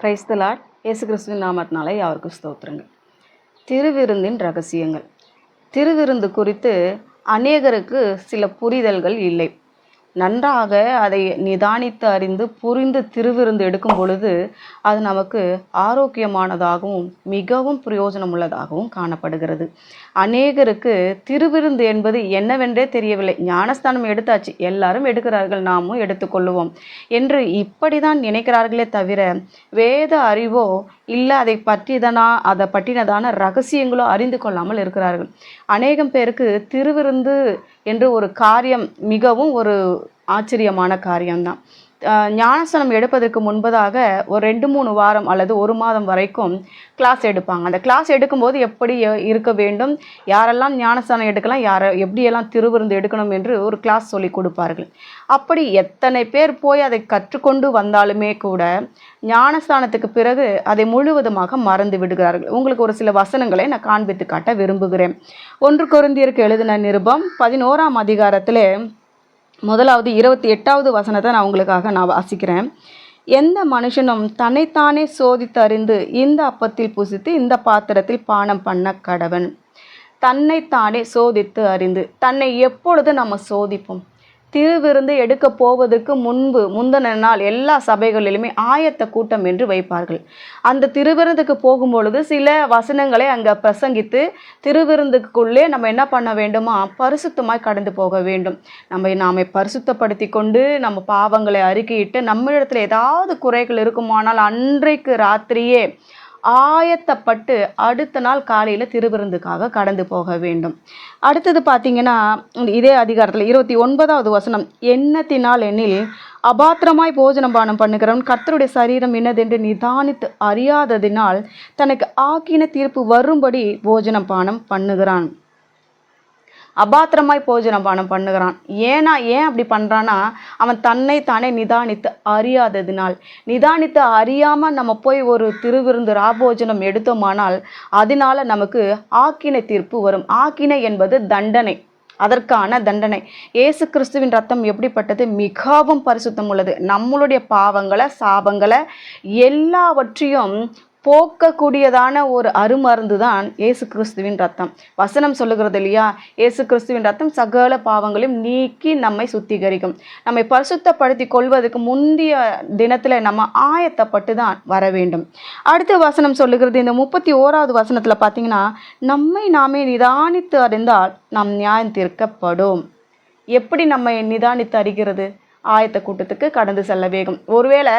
கிரைஸ்தலாட் இயேசு கிறிஸ்துவின் நாமத்தினாலே யாருக்கு ஸ்தோத்திரங்க திருவிருந்தின் ரகசியங்கள். திருவிருந்து குறித்து அநேகருக்கு சில புரிதல்கள் இல்லை. நன்றாக அதை நிதானித்து அறிந்து புரிந்து திருவிருந்து எடுக்கும் பொழுது அது நமக்கு ஆரோக்கியமானதாகவும் மிகவும் பிரயோஜனமுள்ளதாகவும் காணப்படுகிறது. அநேகருக்கு திருவிருந்து என்பது என்னவென்றே தெரியவில்லை. ஞானஸ்தானம் எடுத்தாச்சு. எல்லாரும் எடுக்கிறார்கள். நாமும் எடுத்துக்கொள்ளுவோம். என்று இப்படி தான் நினைக்கிறார்களே தவிர வேத அறிவோ இல்லை அதை பற்றியதனா அதை பற்றினதான ரகசியங்களோ அறிந்து கொள்ளாமல் இருக்கிறார்கள். அநேகம் பேருக்கு திருவிருந்து என்று ஒரு காரியம் மிகவும் ஒரு ஆச்சரியமான காரியம்தான். ஞானசனம் எடுப்பதற்கு முன்பதாக ஒரு ரெண்டு மூணு வாரம் அல்லது ஒரு மாதம் வரைக்கும் கிளாஸ் எடுப்பாங்க. அந்த கிளாஸ் எடுக்கும்போது எப்படி இருக்க வேண்டும்? யாரெல்லாம் ஞானசனம் எடுக்கலாம்? யாரை எப்படியெல்லாம் திருவிருந்து எடுக்கணும் என்று ஒரு கிளாஸ் சொல்லி கொடுப்பார்கள். அப்படி எத்தனை பேர் போய் அதை கற்றுக்கொண்டு வந்தாலுமே கூட ஞானஸ்தானத்துக்கு பிறகு அதை முழுவதுமாக மறந்து விடுகிறார்கள். உங்களுக்கு ஒரு சில வசனங்களை நான் காண்பித்து காட்ட விரும்புகிறேன். ஒன்று குருந்தியருக்கு எழுதின நிருபம் பதினோராம் அதிகாரத்தில் முதலாவது இருபத்தி எட்டாவது வசனத்தை நான் உங்களுக்காக நான் வாசிக்கிறேன். எந்த மனுஷனும் தன்னைத்தானே சோதித்து அறிந்து இந்த அப்பத்தில் புசித்து இந்த பாத்திரத்தில் பானம் பண்ண கடவன். தன்னைத்தானே சோதித்து அறிந்து தன்னை எப்பொழுது நம்ம சோதிப்போம்? திருவிருந்து எடுக்க போவதற்கு முன்பு முந்தின நாள் எல்லா சபைகளிலுமே ஆயத்த கூட்டம் என்று வைப்பார்கள். அந்த திருவிருந்துக்கு போகும்பொழுது சில வசனங்களை அங்கே பிரசங்கித்து திருவிருந்துக்குள்ளே நம்ம என்ன பண்ண வேண்டுமா பரிசுத்தமாய் கடந்து போக வேண்டும். நம்ம நாம பரிசுத்தப்படுத்தி கொண்டு நம்ம பாவங்களை அறிக்கையிட்டு நம்மிடத்தில் ஏதாவது குறைகள் இருக்குமானால் அன்றைக்கு ராத்திரியே ஆயத்தப்பட்டு அடுத்த நாள் காலையில் திருவிருந்துக்காக கடந்து போக வேண்டும். அடுத்தது பார்த்தீங்கன்னா இதே அதிகாரத்தில் இருபத்தி ஒன்பதாவது வசனம் எண்ணத்தினால் எண்ணில் அபாத்திரமாய் போஜனம் பானம் பண்ணுகிறவன் கர்த்தருடைய சரீரம் என்னதென்று நிதானித்து அறியாததினால் தனக்கு ஆக்கின தீர்ப்பு வரும்படி போஜனம் பானம் பண்ணுகிறான். அபாத்திரமாய் போஜனம் பானம் பண்ணுகிறான். ஏன்னா ஏன் அப்படி பண்ணுறான்னா அவன் தன்னை தானே நிதானித்து அறியாததினால். நிதானித்து அறியாமல் நம்ம போய் ஒரு திருவிருந்து ராபோஜனம் எடுத்தோமானால் அதனால நமக்கு ஆக்கினை தீர்ப்பு வரும். ஆக்கினை என்பது தண்டனை. அதற்கான தண்டனை. இயேசு கிறிஸ்துவின் ரத்தம் எப்படிப்பட்டது? மிகவும் பரிசுத்தம் உள்ளது நம்மளுடைய பாவங்களை சாபங்களை எல்லாவற்றையும் போக்கக்கூடியதான ஒரு அருமருந்து தான் இயேசு கிறிஸ்துவின் ரத்தம். வசனம் சொல்லுகிறது இல்லையா? இயேசு கிறிஸ்துவின் ரத்தம் சகல பாவங்களையும் நீக்கி நம்மை சுத்திகரிக்கும். நம்மை பரிசுத்தப்படுத்தி கொள்வதற்கு முந்தைய தினத்தில் நம்ம ஆயத்தப்பட்டு தான் வர வேண்டும். அடுத்த வசனம் சொல்லுகிறது இந்த முப்பத்தி ஓராவது வசனத்தில் பார்த்தீங்கன்னா நம்மை நாமே நிதானித்து அறிந்தால் நாம் நியாயம் தீர்க்கப்படும். எப்படி நம்மை நிதானித்து அறிகிறது? ஆயத்த கூட்டத்துக்கு கடந்து செல்ல வேகும். ஒருவேளை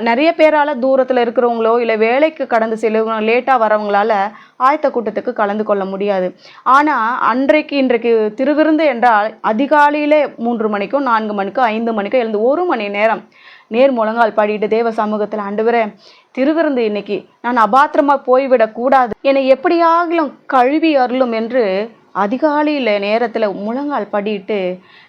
நிறைய பேரால் தூரத்தில் இருக்கிறவங்களோ இல்லை வேலைக்கு கடந்து செல்லுவங்க லேட்டாக வரவங்களால ஆயத்த கூட்டத்துக்கு கலந்து கொள்ள முடியாது. ஆனால் அன்றைக்கு இன்றைக்கு திருவிருந்து என்றால் அதிகாலையிலே மூன்று மணிக்கும் நான்கு மணிக்கும் ஐந்து மணிக்கோ எழுந்து ஒரு மணி நேரம் நேர் முழங்கால் பாடிட்டு தேவ சமூகத்தில் ஆண்டவரே திருவிருந்து இன்னைக்கு நான் அபாத்திரமாக போய்விடக்கூடாது என்னை எப்படியாகிலும் கழுவி அருளும் என்று அதிகாலையில் நேரத்தில் முழங்கால் படிட்டு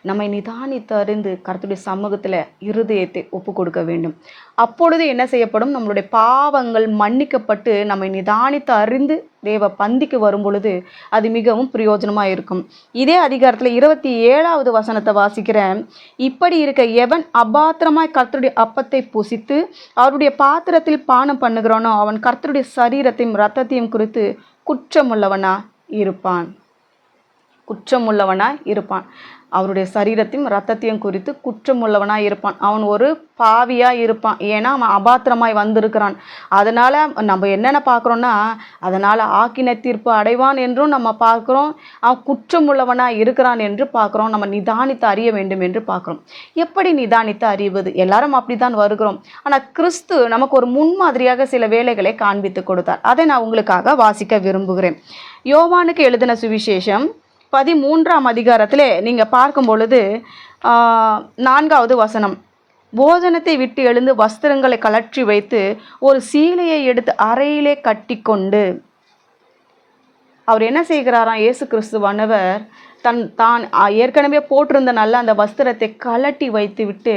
நம்மை நிதானித்து அறிந்து கருத்துடைய சமூகத்தில் இருதயத்தை ஒப்பு கொடுக்க வேண்டும். அப்பொழுது என்ன செய்யப்படும்? நம்மளுடைய பாவங்கள் மன்னிக்கப்பட்டு நம்மை நிதானித்து அறிந்து தேவ பந்திக்கு வரும் பொழுது அது மிகவும் பிரயோஜனமாக இருக்கும். இதே அதிகாரத்தில் இருபத்தி ஏழாவது வசனத்தை வாசிக்கிறேன். இப்படி இருக்க எவன் அபாத்திரமாய் கர்த்தருடைய அப்பத்தை புசித்து அவருடைய பாத்திரத்தில் பானம் பண்ணுகிறானோ அவன் கர்த்தருடைய சரீரத்தையும் ரத்தத்தையும் குறித்து குற்றமுள்ளவனா இருப்பான். குற்றமுள்ளவனாய் இருப்பான். அவருடைய சரீரத்தையும் ரத்தத்தையும் குறித்து குற்றமுள்ளவனாய் இருப்பான். அவன் ஒரு பாவியாக இருப்பான். ஏன்னா அவன் அபாத்திரமாய் வந்திருக்கிறான். அதனால் நம்ம என்னென்ன பார்க்குறோன்னா அதனால் ஆக்கின தீர்ப்பு அடைவான் என்றும் நம்ம பார்க்குறோம். அவன் குற்றமுள்ளவனாக இருக்கிறான் என்று பார்க்குறோம். நம்ம நிதானித்து அறிய வேண்டும் என்று பார்க்குறோம். எப்படி நிதானித்து அறிவது? எல்லாரும் அப்படித்தான் வருகிறோம். ஆனால் கிறிஸ்து நமக்கு ஒரு முன்மாதிரியாக சில வேலைகளை காண்பித்து கொடுத்தார். அதை நான் உங்களுக்காக வாசிக்க விரும்புகிறேன். யோவானுக்கு எழுதின சுவிசேஷம் பதிமூன்றாம் அதிகாரத்திலே நீங்கள் பார்க்கும் பொழுது நான்காவது வசனம். போஜனத்தை விட்டு எழுந்து வஸ்திரங்களை கலற்றி வைத்து ஒரு சீலையை எடுத்து அறையிலே கட்டிக்கொண்டு. அவர் என்ன செய்கிறாராம்? இயேசு கிறிஸ்துவானவர் தன் தான் ஏற்கனவே போட்டிருந்த நல்ல அந்த வஸ்திரத்தை கலட்டி வைத்து விட்டு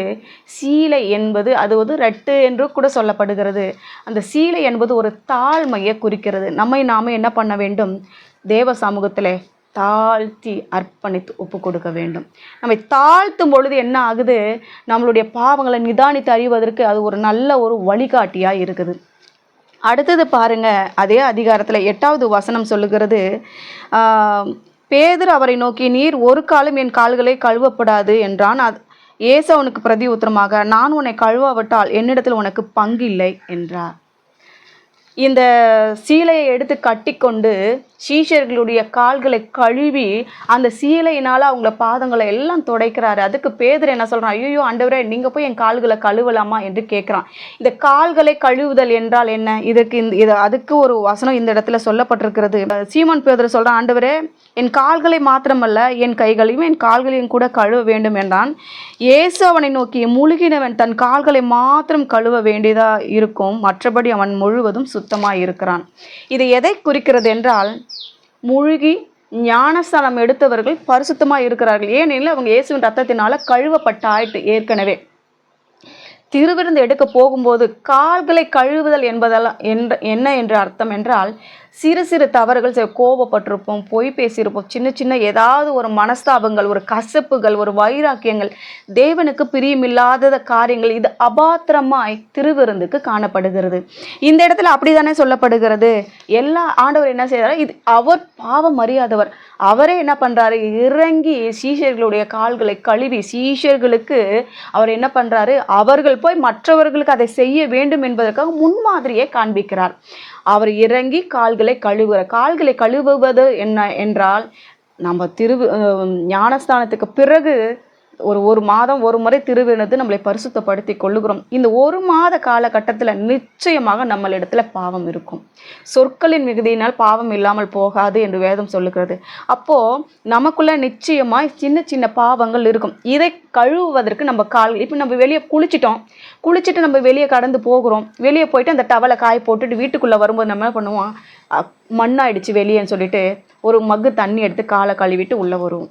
சீலை என்பது அது வந்து ரெட்டு என்று கூட சொல்லப்படுகிறது. அந்த சீலை என்பது ஒரு தாழ்மையை குறிக்கிறது. நம்மை நாம என்ன பண்ண வேண்டும்? தேவ சமூகத்தில் தாழ்த்தி அர்ப்பணித்து ஒப்பு கொடுக்க வேண்டும். நம்மை தாழ்த்தும் பொழுது என்ன ஆகுது? நம்மளுடைய பாவங்களை நிதானித்து அறிவதற்கு அது ஒரு நல்ல ஒரு வழிகாட்டியாக இருக்குது. அடுத்தது பாருங்க அதே அதிகாரத்தில் எட்டாவது வசனம் சொல்லுகிறது பேதர் அவரை நோக்கி நீர் ஒரு காலம் என் கால்களை கழுவப்படாது என்றான். அது ஏசு அவனுக்கு பிரதி உத்தரமாக நான் உன்னை கழுவாவிட்டால் என்னிடத்தில் உனக்கு பங்கு இல்லை என்றார். இந்த சீலையை எடுத்து கட்டிக்கொண்டு சீஷர்களுடைய கால்களை கழுவி அந்த சீலையினால் அவங்கள பாதங்களை எல்லாம் துடைக்கிறாரு. அதுக்கு பேதர் என்ன சொல்கிறான் ஐயோ ஆண்டவரே நீங்கள் போய் என் கால்களை கழுவலாமா என்று கேட்குறான் இந்த கால்களை கழுவுதல் என்றால் என்ன? இதுக்கு இந்த இது அதுக்கு ஒரு வசனம் இந்த இடத்துல சொல்லப்பட்டிருக்கிறது. சீமன் பேதர் சொல்கிறான் ஆண்டவரே என் கால்களை மாத்திரமல்ல என் கைகளையும் என் கால்களையும் கூட கழுவ வேண்டும் என்றான். இயேசு அவனை நோக்கி முழுகினவன் தன் கால்களை மாத்திரம் கழுவ வேண்டியதாக இருக்கும். மற்றபடி அவன் முழுவதும் சுத்தமாக இருக்கிறான். இது எதை குறிக்கிறது என்றால் முழுகி ஞானஸ்தானம் எடுத்தவர்கள் பரிசுத்தமாக இருக்கிறார்கள். ஏனெனில் அவங்க இயேசுவின் ரத்தத்தினால கழுவப்பட்ட ஆயிட்டு ஏற்கனவே. திருவிருந்து எடுக்க போகும்போது கால்களை கழுவுதல் என்பதெல்லாம் என்ற என்ன என்று அர்த்தம் என்றால் சிறு சிறு தவறுகள் செய்- கோபப்பட்டிருப்போம் பொய் பேசியிருப்போம். சின்ன சின்ன ஏதாவது ஒரு மனஸ்தாபங்கள் ஒரு கசப்புகள் ஒரு வைராக்கியங்கள் தேவனுக்கு பிரியமில்லாத காரியங்கள் இது அபாத்திரமாய் திருவிருந்துக்கு காணப்படுகிறது. இந்த இடத்துல அப்படிதானே சொல்லப்படுகிறது. எல்லா ஆண்டவர் என்ன செய்யறாரு இது அவர் பாவம் அறியாதவர் அவரே என்ன பண்றாரு? இறங்கி சீஷர்களுடைய கால்களை கழுவி சீஷர்களுக்கு அவர் என்ன பண்றாரு? அவர்கள் போய் மற்றவர்களுக்கு அதை செய்ய வேண்டும் என்பதற்காக முன்மாதிரியை காண்பிக்கிறார். அவர் இறங்கி கால்களை கழுவுற கால்களை கழுவுவது என்ன என்றால் நம்ம திரு ஞானஸ்தானத்துக்கு பிறகு ஒரு ஒரு மாதம் ஒரு முறை திருவினது நம்மளை பரிசுத்தப்படுத்தி கொள்ளுகிறோம். இந்த ஒரு மாத காலகட்டத்தில் நிச்சயமாக நம்மளிடத்துல பாவம் இருக்கும். சொற்களின் மிகுதியினால் பாவம் இல்லாமல் போகாது என்று வேதம் சொல்லுகிறது. அப்போ நமக்குள்ள நிச்சயமாய் சின்ன சின்ன பாவங்கள் இருக்கும். இதை கழுவுவதற்கு நம்ம கால் இப்போ நம்ம வெளியே குளிச்சிட்டோம். குளிச்சுட்டு நம்ம வெளியே கடந்து போகிறோம். வெளியே போயிட்டு அந்த டவலை காய போட்டுட்டு வீட்டுக்குள்ளே வரும்போது நம்ம என்ன பண்ணுவோம்? மண்ணாயிடுச்சு வெளியேன்னு சொல்லிட்டு ஒரு மக்கு தண்ணி எடுத்து காலை கழுவிட்டு உள்ளே வருவோம்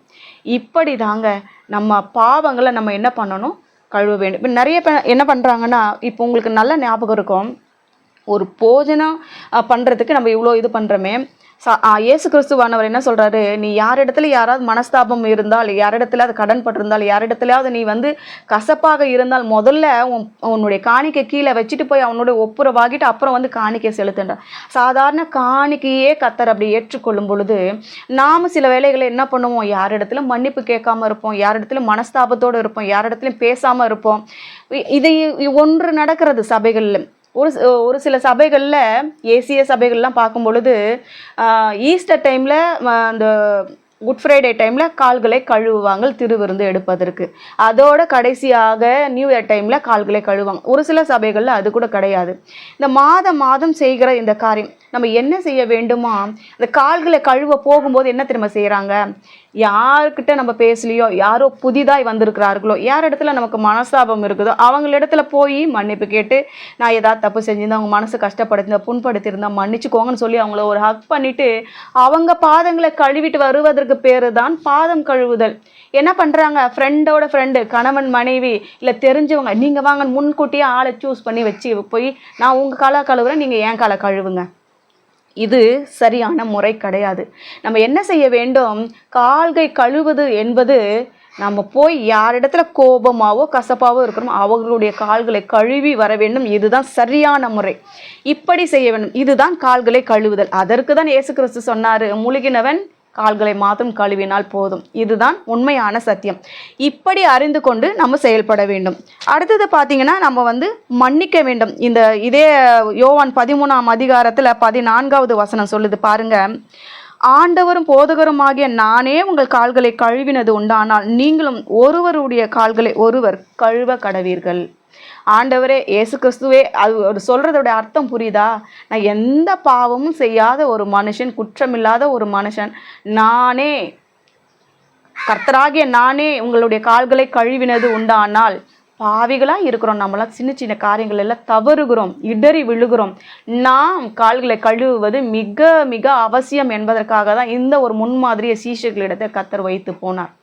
இப்படி தாங்க நம்ம பாவங்களை நம்ம என்ன பண்ணணும்? கழுவ வேண்டும். இப்போ நிறைய பேர் என்ன பண்ணுறாங்கன்னா இப்போ உங்களுக்கு நல்ல ஞாபகம் இருக்கும். ஒரு போஜனம் பண்ணுறதுக்கு நம்ம இவ்வளோ இது பண்ணுறோமே இயேசு கிறிஸ்துவானவர் என்ன சொல்றாரு? நீ யாரிடத்துல யாராவது மனஸ்தாபம் இருந்தால் யாரிடத்துல அது கடன் பட்டிருந்தால் யாரிடத்துலயாவது நீ வந்து கசப்பாக இருந்தால் முதல்ல உன் உன்னுடைய காணிக்கை கீழே வச்சுட்டு போய் அவனுடைய ஒப்புரவாகிட்டு அப்புறம் வந்து காணிக்கை செலுத்துன்ற. சாதாரண காணிக்கையே கத்தர் அப்படி ஏற்றுக்கொள்ளும் பொழுது நாம சில வேலைகளை என்ன பண்ணுவோம்? யாரிடத்துல மன்னிப்பு கேட்காம இருப்போம் யாரிடத்துல மனஸ்தாபத்தோடு இருப்போம் யாரிடத்துலையும் பேசாம இருப்போம். இ- இது ஒன்று நடக்கிறது சபைகளில் ஒரு ஒரு சில சபைகளில் ஏசிய சபைகள்லாம் பார்க்கும் பொழுது ஈஸ்டர் டைமில் அந்த குட் ஃப்ரைடே டைமில் கால்களை கழுவுவாங்க திருவிருந்து எடுப்பதற்கு. அதோட கடைசியாக நியூ இயர் டைமில் கால்களை கழுவாங்க. ஒரு சில சபைகளில் அது கூட கிடையாது. இந்த மாதம் மாதம் செய்கிற இந்த காரியம் நம்ம என்ன செய்ய வேண்டுமா? இந்த கால்களை கழுவ போகும்போது என்ன திரும்ப செய்கிறாங்க யார்கிட்ட நம்ம பேசலையோ யாரோ புதிதாக வந்திருக்கிறார்களோ யார் இடத்துல நமக்கு மனஸ்தாபம் இருக்குதோ அவங்களிடத்துல போய் மன்னிப்பு கேட்டு நான் ஏதாவது தப்பு செஞ்சிருந்தா அவங்க மனசு கஷ்டப்படுத்திருந்தா புண்படுத்தியிருந்தா மன்னிச்சுக்கோங்கன்னு சொல்லி அவங்கள ஒரு ஹக் பண்ணிட்டு அவங்க பாதங்களை கழுவிட்டு வருவதற்கு பேர் தான் பாதம் கழுவுதல். என்ன பண்ணுறாங்க ஃப்ரெண்டோட ஃப்ரெண்டு கணவன் மனைவி இல்லை தெரிஞ்சவங்க நீங்கள் வாங்க முன்கூட்டியே ஆளை சூஸ் பண்ணி வச்சு போய் நான் உங்கள் காலை கழுவுறேன் நீங்கள் ஏன் காலை கழுவுங்க. இது சரியான முறை கிடையாது. நம்ம என்ன செய்ய வேண்டும்? கால்கை கழுவது என்பது நம்ம போய் யாரிடத்துல கோபமாவோ கசப்பாவோ இருக்கிறோமோ அவர்களுடைய கால்களை கழுவி வர வேண்டும். இதுதான் சரியான முறை. இப்படி செய்ய வேண்டும். இதுதான் கால்களை கழுவுதல். அதற்கு தான் இயேசு கிறிஸ்து சொன்னார் முழுகினவன் கால்களை மாத்திரம் கழுவினால் போதும். இதுதான் உண்மையான சத்தியம். இப்படி அறிந்து கொண்டு நம்ம செயல்பட வேண்டும். அடுத்தது பார்த்தீங்கன்னா நம்ம வந்து மன்னிக்க வேண்டும். இந்த இதே யோவான் பதிமூணாம் அதிகாரத்தில் பதினான்காவது வசனம் சொல்லுது பாருங்க. ஆண்டவரும் போதகருமாகிய நானே உங்கள் கால்களை கழுவினது உண்டானால் நீங்களும் ஒருவருடைய கால்களை ஒருவர் கழுவ கடவீர்கள். ஆண்டவரே இயேசு கிறிஸ்துவே அது ஒரு சொல்கிறதோட அர்த்தம் புரியுதா? நான் எந்த பாவமும் செய்யாத ஒரு மனுஷன் குற்றமில்லாத ஒரு மனுஷன் நானே கர்த்தராகிய நானே உங்களுடைய கால்களை கழுவினது உண்டானால் பாவிகளாக இருக்கிறோம். நம்மளாம் சின்ன சின்ன காரியங்கள் எல்லாம் தவறுகிறோம் இடறி விழுகிறோம். நாம் கால்களை கழுவுவது மிக மிக அவசியம் என்பதற்காக தான் இந்த ஒரு முன்மாதிரியை சீஷர்களிடத்தை கத்தர் வைத்து போனார்.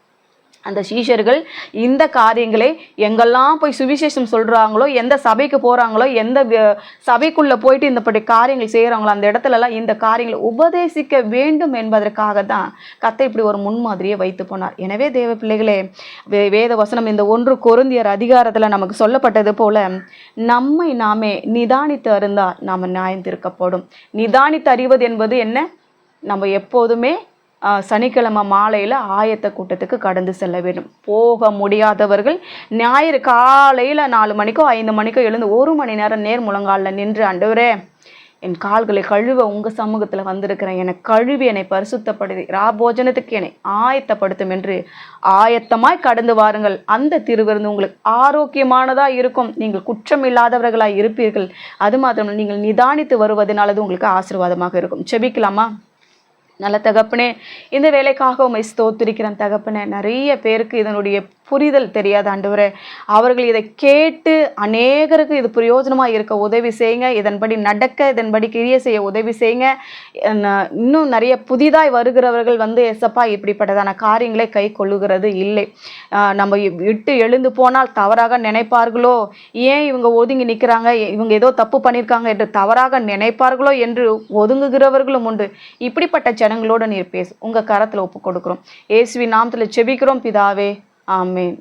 அந்த சீஷர்கள் இந்த காரியங்களை எங்கெல்லாம் போய் சுவிசேஷம் சொல்கிறாங்களோ எந்த சபைக்கு போகிறாங்களோ எந்த சபைக்குள்ளே போயிட்டு இந்தப்படி காரியங்கள் செய்கிறாங்களோ அந்த இடத்துலலாம் இந்த காரியங்களை உபதேசிக்க வேண்டும் என்பதற்காக தான் கத்தை இப்படி ஒரு முன்மாதிரியை வைத்து போனார். எனவே தேவ பிள்ளைகளே வே- வேத வசனம் இந்த ஒன்று கொருந்தியர் அதிகாரத்தில் நமக்கு சொல்லப்பட்டது போல நம்மை நாமே நிதானித்து அறிந்தால் நாம் நியாயம் தீர்க்கப்படும் நிதானித்து அறிவது என்பது என்ன? நம்ம எப்போதுமே சனிக்கிழமை மாலையில் ஆயத்த கூட்டத்துக்கு கடந்து செல்ல வேண்டும். போக முடியாதவர்கள் ஞாயிறு காலையில் நாலு மணிக்கோ ஐந்து மணிக்கோ எழுந்து ஒரு மணி நேரம் நேர் முழங்காலில் நின்று ஆண்டவரே என் கால்களை கழுவ உங்கள் சமூகத்தில் வந்திருக்கிறேன். என்னை கழுவி என்னை பரிசுத்தப்படுத்தி ராபோஜனத்துக்கு என்னை ஆயத்தப்படுத்தும் என்று ஆயத்தமாய் கடந்து வாருங்கள். அந்த திருவிருந்து உங்களுக்கு ஆரோக்கியமானதாக இருக்கும். நீங்கள் குற்றமில்லாதவர்களாய் இருப்பீர்கள். அது மாத்திரம் நீங்கள் நிதானித்து வருவதனால உங்களுக்கு ஆசீர்வாதமாக இருக்கும். செபிக்கலாமா? நல்ல தகப்பனே இந்த வேலைக்காக உம்மை ஸ்தோத்திருக்கிறேன் தகப்பனே. நிறைய பேருக்கு இதனுடைய புரிதல் தெரியாது ஆண்டவரே. அவர்கள் இதை கேட்டு அநேகருக்கு இது பிரயோஜனமாக இருக்க உதவி செய்யுங்க. இதன்படி நடக்க இதன்படி கிரிய செய்ய உதவி செய்யுங்க. இன்னும் நிறைய புதிதாய் வருகிறவர்கள் வந்து எசப்பா இப்படிப்பட்டதான காரியங்களை கை கொள்ளுகிறது இல்லை. நம்ம விட்டு எழுந்து போனால் தவறாக நினைப்பார்களோ? ஏன் இவங்க ஒதுங்கி நிற்கிறாங்க இவங்க ஏதோ தப்பு பண்ணியிருக்காங்க என்று தவறாக நினைப்பார்களோ என்று ஒதுங்குகிறவர்களும் உண்டு. இப்படிப்பட்ட ஜனங்களோடு நீர் பேசு உங்கள் கரத்தில் ஒப்பு கொடுக்குறோம். ஏசுவி நாமத்தில் செபிக்கிறோம் பிதாவே. ఆమెన్